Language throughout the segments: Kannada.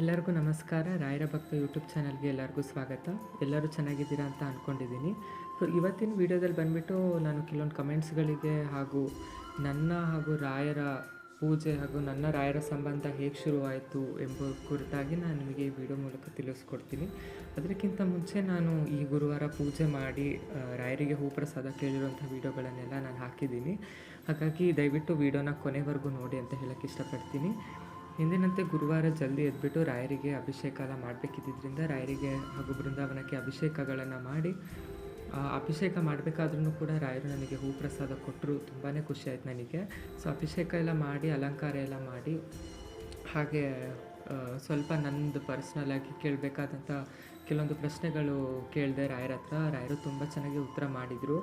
ಎಲ್ಲರಿಗೂ ನಮಸ್ಕಾರ. ರಾಯರ ಭಕ್ತ ಯೂಟ್ಯೂಬ್ ಚಾನಲ್ಗೆ ಎಲ್ಲರಿಗೂ ಸ್ವಾಗತ. ಎಲ್ಲರೂ ಚೆನ್ನಾಗಿದ್ದೀರಾ ಅಂತ ಅಂದ್ಕೊಂಡಿದ್ದೀನಿ ಸೊ ಇವತ್ತಿನ ವಿಡಿಯೋದಲ್ಲಿ ಬಂದುಬಿಟ್ಟು ನಾನು ಕೆಲವೊಂದು ಕಮೆಂಟ್ಸ್ಗಳಿಗೆ ಹಾಗೂ ನನ್ನ ಹಾಗೂ ರಾಯರ ಪೂಜೆ ಹಾಗೂ ನನ್ನ ರಾಯರ ಸಂಬಂಧ ಹೇಗೆ ಶುರುವಾಯಿತು ಎಂಬ ಕುರಿತಾಗಿ ನಾನು ನಿಮಗೆ ಈ ವಿಡಿಯೋ ಮೂಲಕ ತಿಳಿಸ್ಕೊಡ್ತೀನಿ. ಅದಕ್ಕಿಂತ ಮುಂಚೆ ನಾನು ಈ ಗುರುವಾರ ಪೂಜೆ ಮಾಡಿ ರಾಯರಿಗೆ ಹೂ ಪ್ರಸಾದ ಕೇಳಿರುವಂಥ ವೀಡಿಯೋಗಳನ್ನೆಲ್ಲ ನಾನು ಹಾಕಿದ್ದೀನಿ. ಹಾಗಾಗಿ ದಯವಿಟ್ಟು ವೀಡಿಯೋನ ಕೊನೆವರೆಗೂ ನೋಡಿ ಅಂತ ಹೇಳೋಕ್ಕೆ ಇಷ್ಟಪಡ್ತೀನಿ. ಎಂದಿನಂತೆ ಗುರುವಾರ ಜಲ್ದಿ ಎದ್ಬಿಟ್ಟು ರಾಯರಿಗೆ ಅಭಿಷೇಕ ಎಲ್ಲ ಮಾಡಬೇಕಿದ್ದರಿಂದ ರಾಯರಿಗೆ ಹಾಗೂ ಬೃಂದಾವನಕ್ಕೆ ಅಭಿಷೇಕಗಳನ್ನು ಮಾಡಿ ಅಭಿಷೇಕ ಮಾಡಬೇಕಾದ್ರೂ ಕೂಡ ರಾಯರು ನನಗೆ ಹೂ ಪ್ರಸಾದ ಕೊಟ್ಟರು ತುಂಬಾ ಖುಷಿ ಆಯ್ತು ನನಗೆ. ಸೊ, ಅಭಿಷೇಕ ಎಲ್ಲ ಮಾಡಿ, ಅಲಂಕಾರ ಎಲ್ಲ ಮಾಡಿ, ಹಾಗೆ ಸ್ವಲ್ಪ ನನ್ನದು ಪರ್ಸ್ನಲಾಗಿ ಕೇಳಬೇಕಾದಂಥ ಕೆಲವೊಂದು ಪ್ರಶ್ನೆಗಳು ಕೇಳಿದೆ ರಾಯರ ಹತ್ರ. ರಾಯರು ತುಂಬ ಚೆನ್ನಾಗಿ ಉತ್ತರ ಮಾಡಿದರು.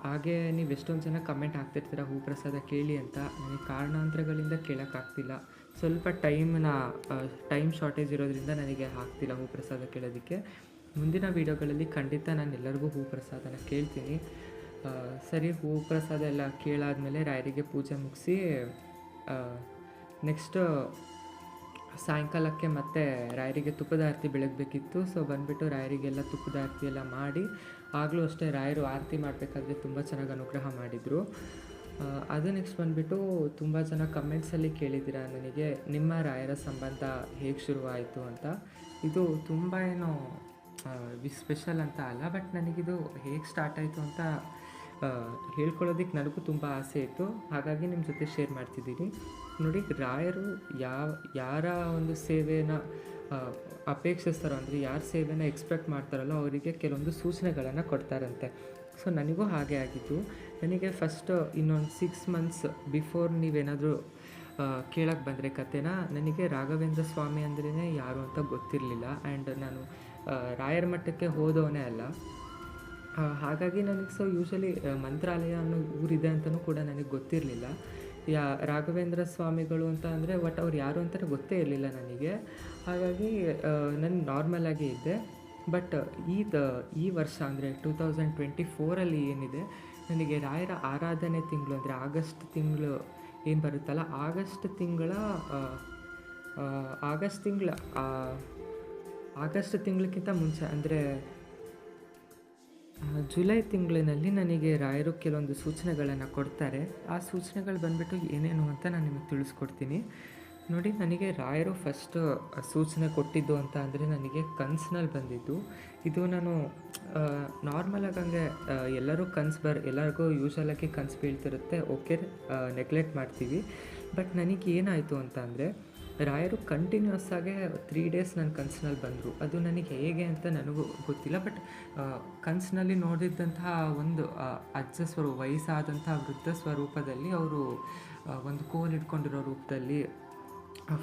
ಹಾಗೆ ನೀವು ಎಷ್ಟೊಂದು ಜನ ಕಮೆಂಟ್ ಹಾಕ್ತಿರ್ತೀರ ಹೂ ಪ್ರಸಾದ ಕೇಳಿ ಅಂತ. ನನಗೆ ಕಾರಣಾಂತರಗಳಿಂದ ಕೇಳೋಕ್ಕಾಗ್ತಿಲ್ಲ. ಸ್ವಲ್ಪ ಟೈಮ್ನ ಟೈಮ್ ಶಾರ್ಟೇಜ್ ಇರೋದ್ರಿಂದ ನನಗೆ ಆಗ್ತಿಲ್ಲ ಹೂ ಪ್ರಸಾದ ಕೇಳೋದಕ್ಕೆ. ಮುಂದಿನ ವೀಡಿಯೋಗಳಲ್ಲಿ ಖಂಡಿತ ನಾನು ಎಲ್ಲರಿಗೂ ಹೂ ಪ್ರಸಾದನ ಕೇಳ್ತೀನಿ ಸರಿ ಹೂ ಪ್ರಸಾದ ಎಲ್ಲ ಕೇಳಾದಮೇಲೆ ರಾಯರಿಗೆ ಪೂಜೆ ಮುಗಿಸಿ ನೆಕ್ಸ್ಟ್ ಸಾಯಂಕಾಲಕ್ಕೆ ಮತ್ತೆ ರಾಯರಿಗೆ ತುಪ್ಪದ ಆರತಿ ಬೆಳಗಬೇಕಿತ್ತು. ಸೊ ಬಂದುಬಿಟ್ಟು ರಾಯರಿಗೆಲ್ಲ ತುಪ್ಪದ ಆರತಿ ಎಲ್ಲ ಮಾಡಿ, ಆಗಲೂ ಅಷ್ಟೇ ರಾಯರು ಆರತಿ ಮಾಡಬೇಕಾದ್ರೆ ತುಂಬ ಚೆನ್ನಾಗಿ ಅನುಗ್ರಹ ಮಾಡಿದರು. ಅದು ನೆಕ್ಸ್ಟ್ ಬಂದುಬಿಟ್ಟು ತುಂಬ ಜನ ಕಮೆಂಟ್ಸಲ್ಲಿ ಕೇಳಿದ್ದೀರಾ ನನಗೆ ನಿಮ್ಮ ರಾಯರ ಸಂಬಂಧ ಹೇಗೆ ಶುರುವಾಯಿತು ಅಂತ. ಇದು ತುಂಬ ಏನೋ ಸ್ಪೆಷಲ್ ಅಂತ ಅಲ್ಲ ಬಟ್ ನನಗಿದು ಹೇಗೆ ಸ್ಟಾರ್ಟ್ ಆಯಿತು ಅಂತ ಹೇಳ್ಕೊಳ್ಳೋದಕ್ಕೆ ನನಗೂ ತುಂಬ ಆಸೆ ಇತ್ತು. ಹಾಗಾಗಿ ನಿಮ್ಮ ಜೊತೆ ಶೇರ್ ಮಾಡ್ತಿದ್ದೀನಿ. ನೋಡಿ, ರಾಯರು ಯಾವ, ಯಾರ ಒಂದು ಸೇವೆನ ಅಪೇಕ್ಷಿಸ್ತಾರೋ, ಅಂದರೆ ಯಾರ ಸೇವೆನ ಎಕ್ಸ್ಪೆಕ್ಟ್ ಮಾಡ್ತಾರಲ್ಲೋ, ಅವರಿಗೆ ಕೆಲವೊಂದು ಸೂಚನೆಗಳನ್ನು ಕೊಡ್ತಾರಂತೆ. ಸೊ ನನಗೂ ಹಾಗೆ ಆಗಿದ್ದು. ನನಗೆ ಫಸ್ಟ್ ಇನ್ನೊಂದು ಸಿಕ್ಸ್ ಮಂತ್ಸ್ ಬಿಫೋರ್ ನೀವೇನಾದರೂ ಕೇಳಕ್ಕೆ ಬಂದರೆ ಕತೆನ ನನಗೆ ರಾಘವೇಂದ್ರ ಸ್ವಾಮಿ ಅಂದ್ರೇ ಯಾರು ಅಂತ ಗೊತ್ತಿರಲಿಲ್ಲ. ಆ್ಯಂಡ್ ನಾನು ರಾಯರ ಮಠಕ್ಕೆ ಹೋದವನೇ ಅಲ್ಲ. ಹಾಗಾಗಿ ನನಗೆ ಸೊ ಯೂಶಲಿ ಮಂತ್ರಾಲಯ ಅನ್ನೋ ಊರಿದೆ ಅಂತಲೂ ಕೂಡ ನನಗೆ ಗೊತ್ತಿರಲಿಲ್ಲ. ಯಾ, ರಾಘವೇಂದ್ರ ಸ್ವಾಮಿಗಳು ಅಂತ ಅಂದರೆ ಬಟ್ ಅವ್ರು ಯಾರು ಅಂತ ಗೊತ್ತೇ ಇರಲಿಲ್ಲ ನನಗೆ. ಹಾಗಾಗಿ ನಾನು ನಾರ್ಮಲಾಗಿ ಇದ್ದೆ. ಬಟ್ ಈದ ಈ ವರ್ಷ ಅಂದರೆ ಟೂ ತೌಸಂಡ್ ಟ್ವೆಂಟಿ ಫೋರಲ್ಲಿ ಏನಿದೆ ನನಗೆ ರಾಯರ ಆರಾಧನೆ ತಿಂಗಳು ಅಂದರೆ ಆಗಸ್ಟ್ ತಿಂಗಳು ಏನು ಬರುತ್ತಲ್ಲ? ಆಗಸ್ಟ್ ತಿಂಗಳ ಆಗಸ್ಟ್ ತಿಂಗಳ ಆಗಸ್ಟ್ ತಿಂಗಳಕ್ಕಿಂತ ಮುಂಚೆ ಅಂದರೆ ಜುಲೈ ತಿಂಗಳಿನಲ್ಲಿ ನನಗೆ ರಾಯರು ಕೆಲವೊಂದು ಸೂಚನೆಗಳನ್ನು ಕೊಡ್ತಾರೆ. ಆ ಸೂಚನೆಗಳು ಬಂದ್ಬಿಟ್ಟು ಏನೇನು ಅಂತ ನಾನು ನಿಮಗೆ ತಿಳಿಸ್ಕೊಡ್ತೀನಿ. ನೋಡಿ, ನನಗೆ ರಾಯರು ಫಸ್ಟ್ ಸೂಚನೆ ಕೊಟ್ಟಿದ್ದು ಅಂತ ಅಂದರೆ ನನಗೆ ಕನ್ಸಿನಲ್ಲಿ ಬಂದಿದ್ದು. ಇದು ನಾನು ನಾರ್ಮಲಾಗಿ ಹಂಗೆ ಎಲ್ಲರೂ ಕನ್ಸು ಬರ್, ಎಲ್ಲರಿಗೂ ಯೂಶಲಾಗಿ ಕನ್ಸು ಬೀಳ್ತಿರುತ್ತೆ. ಓಕೆ ನೆಗ್ಲೆಕ್ಟ್ ಮಾಡ್ತೀವಿ. ಬಟ್ ನನಗೆ ಏನಾಯಿತು ಅಂತ ಅಂದರೆ, ರಾಯರು ಕಂಟಿನ್ಯೂಸ್ ಆಗಿ ತ್ರೀ ಡೇಸ್ ನನ್ನ ಕನ್ಸಿನಲ್ಲಿ ಬಂದರು. ಅದು ನನಗೆ ಹೇಗೆ ಅಂತ ನನಗೂ ಗೊತ್ತಿಲ್ಲ. ಬಟ್ ಕನ್ಸಿನಲ್ಲಿ ನೋಡಿದ್ದಂತಹ ಒಂದು ಅಜ್ಜ ಸ್ವರೂಪ ವಯಸ್ಸಾದಂತಹ ವೃದ್ಧ ಸ್ವರೂಪದಲ್ಲಿ ಅವರು ಒಂದು ಕೋಲ್ ಇಟ್ಕೊಂಡಿರೋ ರೂಪದಲ್ಲಿ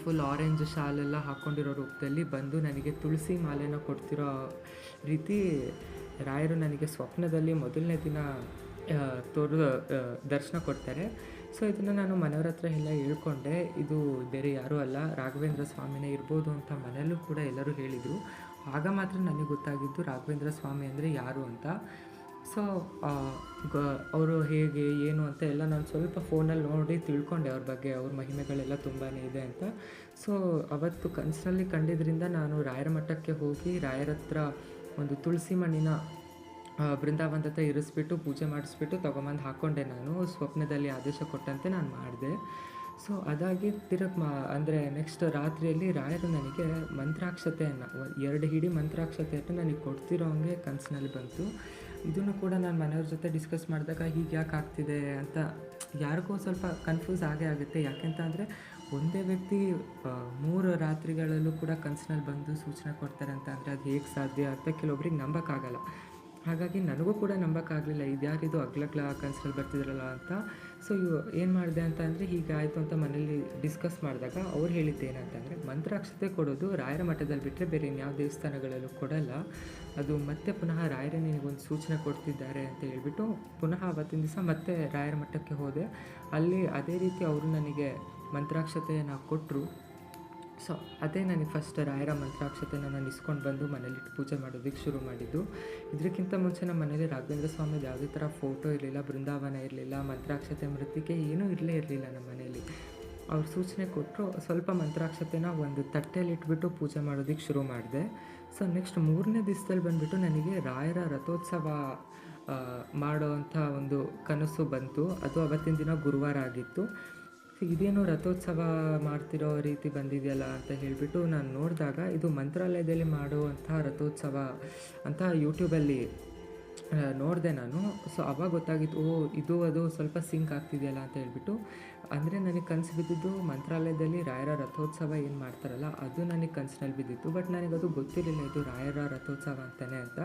ಫುಲ್ ಆರೆಂಜ್ ಶಾಲೆಲ್ಲ ಹಾಕ್ಕೊಂಡಿರೋ ರೂಪದಲ್ಲಿ ಬಂದು ನನಗೆ ತುಳಸಿ ಮಾಲೆನ ಕೊಡ್ತಿರೋ ರೀತಿ ರಾಯರು ನನಗೆ ಸ್ವಪ್ನದಲ್ಲಿ ಮೊದಲನೇ ದಿನ ತೋರು ದರ್ಶನ ಕೊಡ್ತಾರೆ. ಸೊ ಇದನ್ನು ನಾನು ಮನೆಯವ್ರ ಹತ್ರ ಎಲ್ಲ ಹೇಳ್ಕೊಂಡೆ. ಇದು ಬೇರೆ ಯಾರೂ ಅಲ್ಲ, ರಾಘವೇಂದ್ರ ಸ್ವಾಮಿನೇ ಇರ್ಬೋದು ಅಂತ ಮನೆಯಲ್ಲೂ ಕೂಡ ಎಲ್ಲರೂ ಹೇಳಿದರು. ಆಗ ಮಾತ್ರ ನನಗೆ ಗೊತ್ತಾಗಿದ್ದು ರಾಘವೇಂದ್ರ ಸ್ವಾಮಿ ಅಂದರೆ ಯಾರು ಅಂತ. ಸೊ ಅವರು ಹೇಗೆ ಏನು ಅಂತ ಎಲ್ಲ ನಾನು ಸ್ವಲ್ಪ ಫೋನಲ್ಲಿ ನೋಡಿ ತಿಳ್ಕೊಂಡೆ ಅವ್ರ ಬಗ್ಗೆ ಅವ್ರ ಮಹಿಮೆಗಳೆಲ್ಲ ತುಂಬಾ ಇದೆ ಅಂತ. ಸೊ ಅವತ್ತು ಕನಸಿನಲ್ಲಿ ಕಂಡಿದ್ದರಿಂದ ನಾನು ರಾಯರ ಮಠಕ್ಕೆ ಹೋಗಿ ರಾಯರ ಹತ್ರ ಒಂದು ತುಳಸಿ ಮಣ್ಣಿನ ಆ, ಬೃಂದಾವನದ ಹತ್ರ ಇರಿಸ್ಬಿಟ್ಟು ಪೂಜೆ ಮಾಡಿಸ್ಬಿಟ್ಟು ತೊಗೊಂಬಂದು ಹಾಕ್ಕೊಂಡೆ ನಾನು. ಸ್ವಪ್ನದಲ್ಲಿ ಆದೇಶ ಕೊಟ್ಟಂತೆ ನಾನು ಮಾಡಿದೆ. ಸೊ ಅದಾಗಿ ತಿರುಗ್ ಮಾ ಅಂದರೆ ನೆಕ್ಸ್ಟ್ ರಾತ್ರಿಯಲ್ಲಿ ರಾಯರು ನನಗೆ ಮಂತ್ರಾಕ್ಷತೆಯನ್ನು ಎರಡು ಹಿಡಿ ಮಂತ್ರಾಕ್ಷತೆಯನ್ನು ನನಗೆ ಕೊಡ್ತಿರೋ ಹಂಗೆ ಕನಸಿನಲ್ಲಿ ಬಂತು. ಇದನ್ನು ಕೂಡ ನಾನು ಮನೆಯವ್ರ ಜೊತೆ ಡಿಸ್ಕಸ್ ಮಾಡಿದಾಗ ಹೀಗೆ ಯಾಕೆ ಆಗ್ತಿದೆ ಅಂತ ಯಾರಿಗೂ ಸ್ವಲ್ಪ ಕನ್ಫ್ಯೂಸ್ ಆಗೇ ಆಗುತ್ತೆ. ಯಾಕೆಂತ ಅಂದರೆ ಒಂದೇ ವ್ಯಕ್ತಿ ಮೂರು ರಾತ್ರಿಗಳಲ್ಲೂ ಕೂಡ ಕನಸಿನಲ್ಲಿ ಬಂದು ಸೂಚನೆ ಕೊಡ್ತಾರೆ ಅಂತ ಅದು ಹೇಗೆ ಸಾಧ್ಯ ಅಂತ ಕೆಲವೊಬ್ರಿಗೆ ನಂಬೋಕ್ಕಾಗಲ್ಲ. ಹಾಗಾಗಿ ನನಗೂ ಕೂಡ ನಂಬೋಕ್ಕಾಗಲಿಲ್ಲ ಇದ್ಯಾರಿದು ಅಗ್ಲಗ್ಲ ಕನ್ಸಲ್ಲಿ ಬರ್ತಿದ್ರಲ್ಲ ಅಂತ. ಸೊ ಇವು ಏನು ಮಾಡಿದೆ ಅಂತ ಅಂದರೆ ಹೀಗಾಯಿತು ಅಂತ ಮನೇಲಿ ಡಿಸ್ಕಸ್ ಮಾಡಿದಾಗ ಅವ್ರು ಹೇಳಿದ್ದು ಏನಂತಂದರೆ ಮಂತ್ರಾಕ್ಷತೆ ಕೊಡೋದು ರಾಯರ ಮಠದಲ್ಲಿ ಬಿಟ್ಟರೆ ಬೇರೆ ಇನ್ಯಾವ ದೇವಸ್ಥಾನಗಳಲ್ಲೂ ಕೊಡಲ್ಲ. ಅದು ಮತ್ತೆ ಪುನಃ ರಾಯರೇ ನಿನಗೊಂದು ಸೂಚನೆ ಕೊಡ್ತಿದ್ದಾರೆ ಅಂತ ಹೇಳಿಬಿಟ್ಟು ಪುನಃ ಅವತ್ತಿನ ದಿವಸ ಮತ್ತೆ ರಾಯರ ಮಠಕ್ಕೆ ಹೋದೆ. ಅಲ್ಲಿ ಅದೇ ರೀತಿ ಅವರು ನನಗೆ ಮಂತ್ರಾಕ್ಷತೆಯನ್ನು ಕೊಟ್ಟರು ಸೊ, ಅದೇ ನನಗೆ ಫಸ್ಟ್ ರಾಯರ ಮಂತ್ರಾಕ್ಷತೆನ ನಾನು ಇಸ್ಕೊಂಡು ಬಂದು ಮನೇಲಿಟ್ಟು ಪೂಜೆ ಮಾಡೋದಕ್ಕೆ ಶುರು ಮಾಡಿದ್ದು. ಇದಕ್ಕಿಂತ ಮುಂಚೆ ನಮ್ಮ ಮನೇಲಿ ರಾಘವೇಂದ್ರ ಸ್ವಾಮಿ ಯಾವುದೇ ಥರ ಫೋಟೋ ಇರಲಿಲ್ಲ, ಬೃಂದಾವನ ಇರಲಿಲ್ಲ, ಮಂತ್ರಾಕ್ಷತೆ, ಮೃತ್ತಿಕೆ ಏನೂ ಇರಲೇ ಇರಲಿಲ್ಲ ನಮ್ಮ ಮನೇಲಿ. ಅವ್ರು ಸೂಚನೆ ಕೊಟ್ಟರು ಸ್ವಲ್ಪ ಮಂತ್ರಾಕ್ಷತೆನ ಒಂದು ತಟ್ಟೆಯಲ್ಲಿ ಇಟ್ಬಿಟ್ಟು ಪೂಜೆ ಮಾಡೋದಕ್ಕೆ ಶುರು ಮಾಡಿದೆ. ಸೊ ನೆಕ್ಸ್ಟ್ ಮೂರನೇ ದಿವಸದಲ್ಲಿ ಬಂದುಬಿಟ್ಟು ನನಗೆ ರಾಯರ ರಥೋತ್ಸವ ಮಾಡೋವಂಥ ಒಂದು ಕನಸು ಬಂತು. ಅದು ಅವತ್ತಿನ ದಿನ ಗುರುವಾರ ಆಗಿತ್ತು. ಸೊ ಇದೇನು ರಥೋತ್ಸವ ಮಾಡ್ತಿರೋ ರೀತಿ ಬಂದಿದೆಯಲ್ಲ ಅಂತ ಹೇಳಿಬಿಟ್ಟು ನಾನು ನೋಡಿದಾಗ ಇದು ಮಂತ್ರಾಲಯದಲ್ಲಿ ಮಾಡುವಂಥ ರಥೋತ್ಸವ ಅಂತ ಯೂಟ್ಯೂಬಲ್ಲಿ ನೋಡಿದೆ ನಾನು. ಸೊ ಅವಾಗ ಗೊತ್ತಾಗಿತ್ತು, ಓ, ಇದು ಅದು ಸ್ವಲ್ಪ ಸಿಂಕ್ ಆಗ್ತಿದೆಯಲ್ಲ ಅಂತ ಹೇಳ್ಬಿಟ್ಟು. ಅಂದರೆ ನನಗೆ ಕನಸು ಬಿದ್ದಿದ್ದು ಮಂತ್ರಾಲಯದಲ್ಲಿ ರಾಯರ ರಥೋತ್ಸವ ಏನು ಮಾಡ್ತಾರಲ್ಲ, ಅದು ನನಗೆ ಕನಸಿನಲ್ಲಿ ಬಿದ್ದಿತ್ತು. ಬಟ್ ನನಗದು ಗೊತ್ತಿರಲಿಲ್ಲ ಇದು ರಾಯರ ರಥೋತ್ಸವ ಅಂತಲೇ ಅಂತ.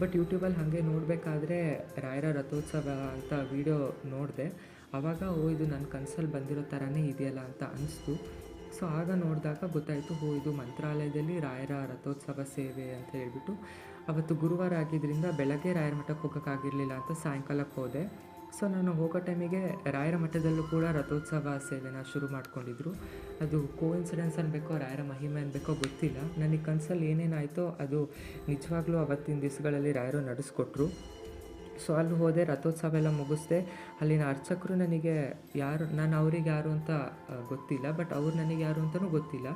ಬಟ್ ಯೂಟ್ಯೂಬಲ್ಲಿ ಹಾಗೆ ನೋಡಬೇಕಾದ್ರೆ ರಾಯರ ರಥೋತ್ಸವ ಅಂತ ವಿಡಿಯೋ ನೋಡಿದೆ. ಆವಾಗ ಓ, ಇದು ನನ್ನ ಕನಸಲ್ಲಿ ಬಂದಿರೋ ಥರನೇ ಇದೆಯಲ್ಲ ಅಂತ ಅನಿಸ್ತು. ಸೊ, ಆಗ ನೋಡಿದಾಗ ಗೊತ್ತಾಯಿತು, ಓ, ಇದು ಮಂತ್ರಾಲಯದಲ್ಲಿ ರಾಯರ ರಥೋತ್ಸವ ಸೇವೆ ಅಂತ ಹೇಳ್ಬಿಟ್ಟು. ಅವತ್ತು ಗುರುವಾರ ಆಗಿದ್ದರಿಂದ ಬೆಳಗ್ಗೆ ರಾಯರ ಮಠಕ್ಕೆ ಹೋಗೋಕ್ಕಾಗಿರಲಿಲ್ಲ ಅಂತ ಸಾಯಂಕಾಲಕ್ಕೆ ಹೋದೆ. ಸೊ, ನಾನು ಹೋಗೋ ಟೈಮಿಗೆ ರಾಯರ ಮಠದಲ್ಲೂ ಕೂಡ ರಥೋತ್ಸವ ಸೇವೆನ ಶುರು ಮಾಡ್ಕೊಂಡಿದ್ರು. ಅದು ಕೋ ಇನ್ಸಿಡೆನ್ಸ್ ಅನ್ಬೇಕೋ, ರಾಯರ ಮಹಿಮೆ ಅನ್ಬೇಕೋ ಗೊತ್ತಿಲ್ಲ. ನನಗೆ ಕನಸಲ್ಲಿ ಏನೇನಾಯಿತೋ ಅದು ನಿಜವಾಗ್ಲೂ ಅವತ್ತಿನ ದಿವಸಗಳಲ್ಲಿ ರಾಯರು ನಡೆಸ್ಕೊಟ್ರು. ಸೊ ಅಲ್ಲಿ ಹೋದೆ, ರಥೋತ್ಸವ ಎಲ್ಲ ಮುಗಿಸ್ದೆ. ಅಲ್ಲಿನ ಅರ್ಚಕರು ನನಗೆ ಯಾರು, ನಾನು ಅವ್ರಿಗೆ ಯಾರು ಅಂತ ಗೊತ್ತಿಲ್ಲ ಬಟ್ ಅವ್ರು ನನಗೆ ಯಾರು ಅಂತಲೂ ಗೊತ್ತಿಲ್ಲ.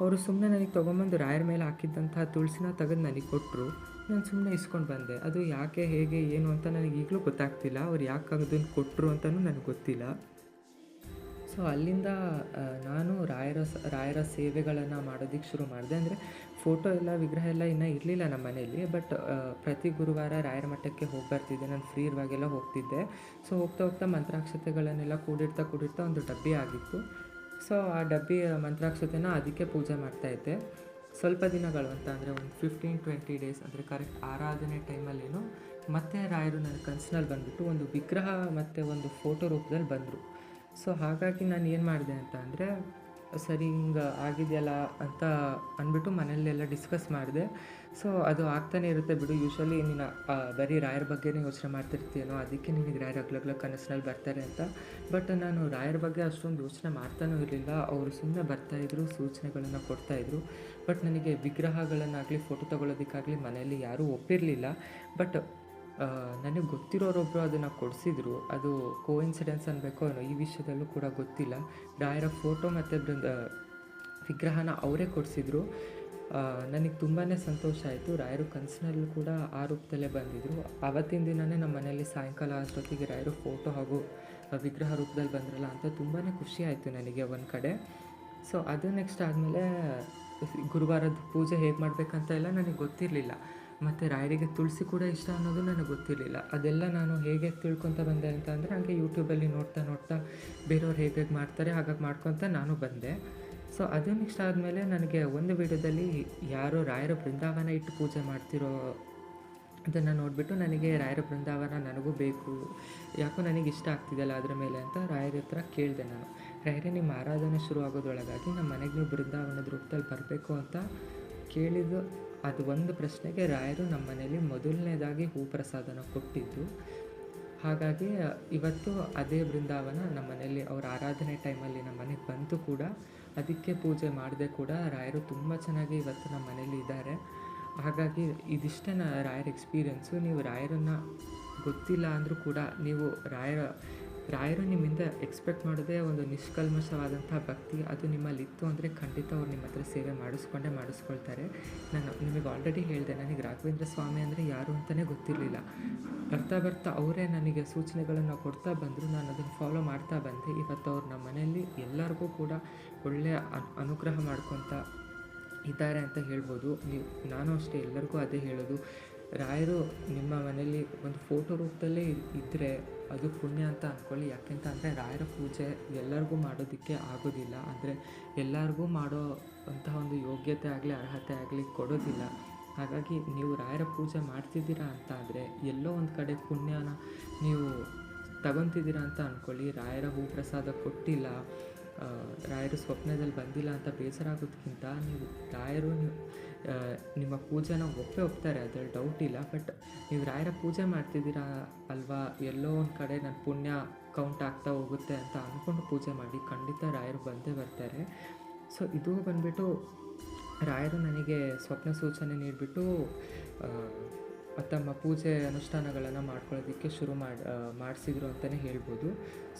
ಅವರು ಸುಮ್ಮನೆ ನನಗೆ ತೊಗೊಂಬಂದು ರಾಯರ ಮೇಲೆ ಹಾಕಿದ್ದಂತಹ ತುಳಸಿನ ತೆಗೆದು ನನಗೆ ಕೊಟ್ಟರು ನಾನು ಸುಮ್ಮನೆ ಇಸ್ಕೊಂಡು ಬಂದೆ. ಅದು ಯಾಕೆ, ಹೇಗೆ, ಏನು ಅಂತ ನನಗೆ ಈಗಲೂ ಗೊತ್ತಾಗ್ತಿಲ್ಲ. ಅವ್ರು ಯಾಕೆ ಅದನ್ನು ಕೊಟ್ಟರು ಅಂತಲೂ ನನಗೆ ಗೊತ್ತಿಲ್ಲ. ಸೊ ಅಲ್ಲಿಂದ ನಾನು ರಾಯರ ರಾಯರ ಸೇವೆಗಳನ್ನು ಮಾಡೋದಕ್ಕೆ ಶುರು ಮಾಡಿದೆ. ಅಂದರೆ ಫೋಟೋ ಎಲ್ಲ, ವಿಗ್ರಹ ಎಲ್ಲ ಇನ್ನೂ ಇರಲಿಲ್ಲ ನಮ್ಮ ಮನೆಯಲ್ಲಿ. ಬಟ್ ಪ್ರತಿ ಗುರುವಾರ ರಾಯರ ಮಠಕ್ಕೆ ಹೋಗಿ ಬರ್ತಿದ್ದೆ. ನಾನು ಫ್ರೀ ಇರುವಾಗೆಲ್ಲ ಹೋಗ್ತಿದ್ದೆ. ಸೊ ಹೋಗ್ತಾ ಹೋಗ್ತಾ ಮಂತ್ರಾಕ್ಷತೆಗಳನ್ನೆಲ್ಲ ಕೂಡಿಡ್ತಾ ಕೂಡಿಡ್ತಾ ಒಂದು ಡಬ್ಬಿ ಆಗಿತ್ತು. ಸೊ ಆ ಡಬ್ಬಿ ಮಂತ್ರಾಕ್ಷತೆನ ಅದಕ್ಕೆ ಪೂಜೆ ಮಾಡ್ತಾಯಿದ್ದೆ ಸ್ವಲ್ಪ ದಿನಗಳು ಅಂತ ಅಂದರೆ ಒಂದು ಫಿಫ್ಟೀನ್ ಟ್ವೆಂಟಿ ಡೇಸ್ ಅಂದರೆ ಕರೆಕ್ಟ್ ಆರಾಧನೆ ಟೈಮಲ್ಲೇನು ಮತ್ತೆ ರಾಯರು ನನ್ನ ಕನಸಿನಲ್ಲಿ ಬಂದುಬಿಟ್ಟು ಒಂದು ವಿಗ್ರಹ ಮತ್ತು ಒಂದು ಫೋಟೋ ರೂಪದಲ್ಲಿ ಬಂದರು. ಸೊ ಹಾಗಾಗಿ ನಾನು ಏನು ಮಾಡಿದೆ ಅಂತ ಅಂದರೆ ಸರಿ ಹಿಂಗೆ ಆಗಿದೆಯಲ್ಲ ಅಂತ ಅಂದ್ಬಿಟ್ಟು ಮನೆಯಲ್ಲೆಲ್ಲ ಡಿಸ್ಕಸ್ ಮಾಡಿದೆ. ಸೊ ಅದು ಆಗ್ತಾನೆ ಇರುತ್ತೆ ಬಿಡು. ಯೂಶ್ವಲಿ ನೀನು ಆ, ಬರೀ ರಾಯರ ಬಗ್ಗೆನೇ ಯೋಚನೆ ಮಾಡ್ತಿರ್ತೀಯನೋ ಅದಕ್ಕೆ ನಿನಗೆ ರಾಯರ ಅಗ್ಲಗ್ಲ ಕನಸಿನಲ್ಲಿ ಬರ್ತಾರೆ ಅಂತ. ಬಟ್ ನಾನು ರಾಯರ ಬಗ್ಗೆ ಅಷ್ಟೊಂದು ಯೋಚನೆ ಮಾಡ್ತಾನೂ ಇರಲಿಲ್ಲ. ಅವರು ಸುಮ್ಮನೆ ಬರ್ತಾಯಿದ್ರು ಸೂಚನೆಗಳನ್ನು ಕೊಡ್ತಾಯಿದ್ರು ಬಟ್ ನನಗೆ ವಿಗ್ರಹಗಳನ್ನಾಗಲಿ ಫೋಟೋ ತೊಗೊಳೋದಕ್ಕಾಗಲಿ ಮನೆಯಲ್ಲಿ ಯಾರೂ ಒಪ್ಪಿರಲಿಲ್ಲ. ಬಟ್ ನನಗೆ ಗೊತ್ತಿರೋರೊಬ್ಬರು ಅದನ್ನು ಕೊಡಿಸಿದ್ರು. ಅದು ಕೋ ಇನ್ಸಿಡೆನ್ಸ್ ಅನ್ಬೇಕೋ ಏನೋ, ಈ ವಿಷಯದಲ್ಲೂ ಕೂಡ ಗೊತ್ತಿಲ್ಲ. ರಾಯರ ಫೋಟೋ ಮತ್ತು ಬೃಂದ ವಿಗ್ರಹನ ಅವರೇ ಕೊಡಿಸಿದ್ರು. ನನಗೆ ತುಂಬಾ ಸಂತೋಷ ಆಯಿತು. ರಾಯರು ಕನಸಿನಲ್ಲೂ ಕೂಡ ಆ ರೂಪದಲ್ಲೇ ಬಂದಿದ್ದರು ಆವತ್ತಿನ ದಿನವೇ ನಮ್ಮ ಮನೆಯಲ್ಲಿ ಸಾಯಂಕಾಲ ಅಷ್ಟೊತ್ತಿಗೆ ರಾಯರು ಫೋಟೋ ಹಾಗೂ ವಿಗ್ರಹ ರೂಪದಲ್ಲಿ ಬಂದ್ರಲ್ಲ ಅಂತ ತುಂಬಾ ಖುಷಿ ಆಯಿತು ನನಗೆ ಒಂದು ಕಡೆ. ಸೊ ಅದು ನೆಕ್ಸ್ಟ್ ಆದಮೇಲೆ, ಗುರುವಾರದ ಪೂಜೆ ಹೇಗೆ ಮಾಡಬೇಕಂತ ಎಲ್ಲ ನನಗೆ ಗೊತ್ತಿರಲಿಲ್ಲ. ಮತ್ತು ರಾಯರಿಗೆ ತುಳಸಿ ಕೂಡ ಇಷ್ಟ ಅನ್ನೋದು ನನಗೆ ಗೊತ್ತಿರಲಿಲ್ಲ. ಅದೆಲ್ಲ ನಾನು ಹೇಗೆ ತಿಳ್ಕೊತ ಬಂದೆ ಅಂತ ಅಂದರೆ ಹಾಗೆ ಯೂಟ್ಯೂಬಲ್ಲಿ ನೋಡ್ತಾ ನೋಡ್ತಾ ಬೇರೆಯವ್ರು ಹೇಗೆ ಹೇಗೆ ಮಾಡ್ತಾರೆ ಹಾಗಾಗಿ ಮಾಡ್ಕೊತ ನಾನು ಬಂದೆ. ಸೊ ಅದು ಇಷ್ಟ ಆದಮೇಲೆ ನನಗೆ ಒಂದು ವಿಡಿಯೋದಲ್ಲಿ ಯಾರೋ ರಾಯರ ಬೃಂದಾವನ ಇಟ್ಟು ಪೂಜೆ ಮಾಡ್ತಿರೋ ಅದನ್ನು ನೋಡಿಬಿಟ್ಟು ನನಗೆ ರಾಯರ ಬೃಂದಾವನ ನನಗೂ ಬೇಕು, ಯಾಕೋ ನನಗೆ ಇಷ್ಟ ಆಗ್ತಿದೆಯಲ್ಲ ಅದರ ಮೇಲೆ ಅಂತ ರಾಯರ ಹತ್ರ ಕೇಳಿದೆ ನಾನು. ರಾಯರೇ, ನಿಮ್ಮ ಆರಾಧನೆ ಶುರು ಆಗೋದ್ರೊಳಗಾಗಿ ನಮ್ಮ ಮನೆಗೆ ನೀವು ಬೃಂದಾವನದ ರೂಪದಲ್ಲಿ ಬರಬೇಕು ಅಂತ ಕೇಳಿದ್ದು ಅದು ಒಂದು ಪ್ರಶ್ನೆಗೆ ರಾಯರು ನಮ್ಮ ಮನೇಲಿ ಮೊದಲನೇದಾಗಿ ಹೂ ಪ್ರಸಾದನ ಕೊಟ್ಟಿದ್ದು. ಹಾಗಾಗಿ ಇವತ್ತು ಅದೇ ಬೃಂದಾವನ ನಮ್ಮ ಮನೆಯಲ್ಲಿ ಅವ್ರ ಆರಾಧನೆ ಟೈಮಲ್ಲಿ ನಮ್ಮ ಮನೆಗೆ ಬಂತು ಕೂಡ. ಅದಕ್ಕೆ ಪೂಜೆ ಮಾಡದೆ ಕೂಡ ರಾಯರು ತುಂಬ ಚೆನ್ನಾಗಿ ಇವತ್ತು ನಮ್ಮ ಮನೇಲಿ ಇದ್ದಾರೆ. ಹಾಗಾಗಿ ಇದಿಷ್ಟೇ ರಾಯರ ಎಕ್ಸ್ಪೀರಿಯೆನ್ಸು ನೀವು ರಾಯರನ್ನು ಗೊತ್ತಿಲ್ಲ ಅಂದರೂ ಕೂಡ ನೀವು ರಾಯರ ರಾಯರು ನಿಮ್ಮಿಂದ ಎಕ್ಸ್ಪೆಕ್ಟ್ ಮಾಡೋದೇ ಒಂದು ನಿಷ್ಕಲ್ಮಶವಾದಂಥ ಭಕ್ತಿ. ಅದು ನಿಮ್ಮಲ್ಲಿತ್ತು ಅಂದರೆ ಖಂಡಿತ ಅವ್ರು ನಿಮ್ಮ ಹತ್ರ ಸೇವೆ ಮಾಡಿಸ್ಕೊಂಡೇ ಮಾಡಿಸ್ಕೊಳ್ತಾರೆ. ನಾನು ನಿಮಗೆ ಆಲ್ರೆಡಿ ಹೇಳಿದೆ, ನನಗೆ ರಾಘವೇಂದ್ರ ಸ್ವಾಮಿ ಅಂದರೆ ಯಾರು ಅಂತಲೇ ಗೊತ್ತಿರಲಿಲ್ಲ. ಬರ್ತಾ ಬರ್ತಾ ಅವರೇ ನನಗೆ ಸೂಚನೆಗಳನ್ನು ಕೊಡ್ತಾ ಬಂದರು. ನಾನು ಅದನ್ನು ಫಾಲೋ ಮಾಡ್ತಾ ಬಂದೆ. ಇವತ್ತು ಅವ್ರು ನಮ್ಮ ಮನೆಯಲ್ಲಿ ಎಲ್ಲರಿಗೂ ಕೂಡ ಒಳ್ಳೆಯ ಅನ್- ಅನುಗ್ರಹ ಮಾಡ್ಕೊತ ಇದ್ದಾರೆ ಅಂತ ಹೇಳ್ಬೋದು. ನೀವು, ನಾನು ಅಷ್ಟೇ ಎಲ್ಲರಿಗೂ ಅದೇ ಹೇಳೋದು. ರಾಯರು ನಿಮ್ಮ ಮನೇಲಿ ಒಂದು ಫೋಟೋ ರೂಪದಲ್ಲೇ ಇದ್ದರೆ ಅದು ಪುಣ್ಯ ಅಂತ ಅಂದ್ಕೊಳ್ಳಿ ಯಾಕೆಂತ ಅಂದರೆ ರಾಯರ ಪೂಜೆ ಎಲ್ಲರಿಗೂ ಮಾಡೋದಕ್ಕೆ ಆಗೋದಿಲ್ಲ. ಅಂದರೆ ಎಲ್ಲರಿಗೂ ಮಾಡೋ ಅಂತಹ ಒಂದು ಯೋಗ್ಯತೆ ಆಗಲಿ, ಅರ್ಹತೆ ಆಗಲಿ ಕೊಡೋದಿಲ್ಲ. ಹಾಗಾಗಿ ನೀವು ರಾಯರ ಪೂಜೆ ಮಾಡ್ತಿದ್ದೀರಾ ಅಂತ ಆದರೆ ಎಲ್ಲೋ ಒಂದು ಕಡೆ ಪುಣ್ಯನ ನೀವು ತಗೊತಿದ್ದೀರಾ ಅಂತ ಅಂದ್ಕೊಳ್ಳಿ ರಾಯರ ಹೂ ಪ್ರಸಾದ ಕೊಟ್ಟಿಲ್ಲ. ರಾಯರು ಸ್ವಪ್ನದಲ್ಲಿ ಬಂದಿಲ್ಲ ಅಂತ ಬೇಸರಾಗೋದಕ್ಕಿಂತ ನೀವು ರಾಯರು ನೀವು, ಆ, ನಿಮ್ಮ ಪೂಜೆನ ಒಪ್ಪೇ ಒಪ್ತಾರೆ ಅದ್ರಲ್ಲಿ ಡೌಟ್ ಇಲ್ಲ. ಬಟ್ ನೀವು ರಾಯರ ಪೂಜೆ ಮಾಡ್ತಿದ್ದೀರಾ ಅಲ್ವಾ? ಎಲ್ಲೋ ಒಂದು ಕಡೆ ನನ್ನ ಪುಣ್ಯ ಕೌಂಟ್ ಆಗ್ತಾ ಹೋಗುತ್ತೆ ಅಂತ ಅಂದ್ಕೊಂಡು ಪೂಜೆ ಮಾಡಿ ಖಂಡಿತ ರಾಯರು ಬಂದೇ ಬರ್ತಾರೆ. ಸೊ ಇದು ಬಂದ್ಬಿಟ್ಟು ರಾಯರು ನನಗೆ ಸ್ವಪ್ನ ಸೂಚನೆ ನೀಡಿಬಿಟ್ಟು ತಮ್ಮ ಪೂಜೆ ಅನುಷ್ಠಾನಗಳನ್ನು ಮಾಡ್ಕೊಳ್ಳೋದಕ್ಕೆ ಶುರು ಮಾಡಿ ಮಾಡಿಸಿದ್ರು ಅಂತಲೇ ಹೇಳ್ಬೋದು.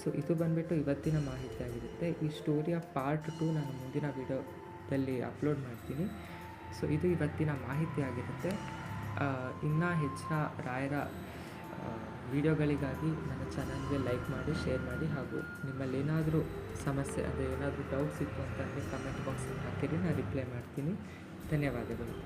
ಸೊ ಇದು ಬಂದುಬಿಟ್ಟು ಇವತ್ತಿನ ಮಾಹಿತಿ ಆಗಿರುತ್ತೆ. ಈ ಸ್ಟೋರಿಯ ಪಾರ್ಟ್ ಟು ನಾನು ಮುಂದಿನ ವಿಡಿಯೋದಲ್ಲಿ ಅಪ್ಲೋಡ್ ಮಾಡ್ತೀನಿ. ಸೊ ಇದು ಇವತ್ತಿನ ಮಾಹಿತಿ ಆಗಿರುತ್ತೆ. ಇನ್ನೂ ಹೆಚ್ಚಿನ ರಾಯರ ವಿಡಿಯೋಗಳಿಗಾಗಿ ನನ್ನ ಚಾನಲ್ಗೆ ಲೈಕ್ ಮಾಡಿ ಶೇರ್ ಮಾಡಿ ಹಾಗೂ ನಿಮ್ಮಲ್ಲಿ ಏನಾದರೂ ಸಮಸ್ಯೆ, ಅಂದರೆ ಏನಾದರೂ ಡೌಟ್ಸ್ ಇತ್ತು ಅಂತಂದರೆ ಕಮೆಂಟ್ ಬಾಕ್ಸಲ್ಲಿ ಹಾಕಿರಿ. ನಾನು ರಿಪ್ಲೈ ಮಾಡ್ತೀನಿ. ಧನ್ಯವಾದಗಳು.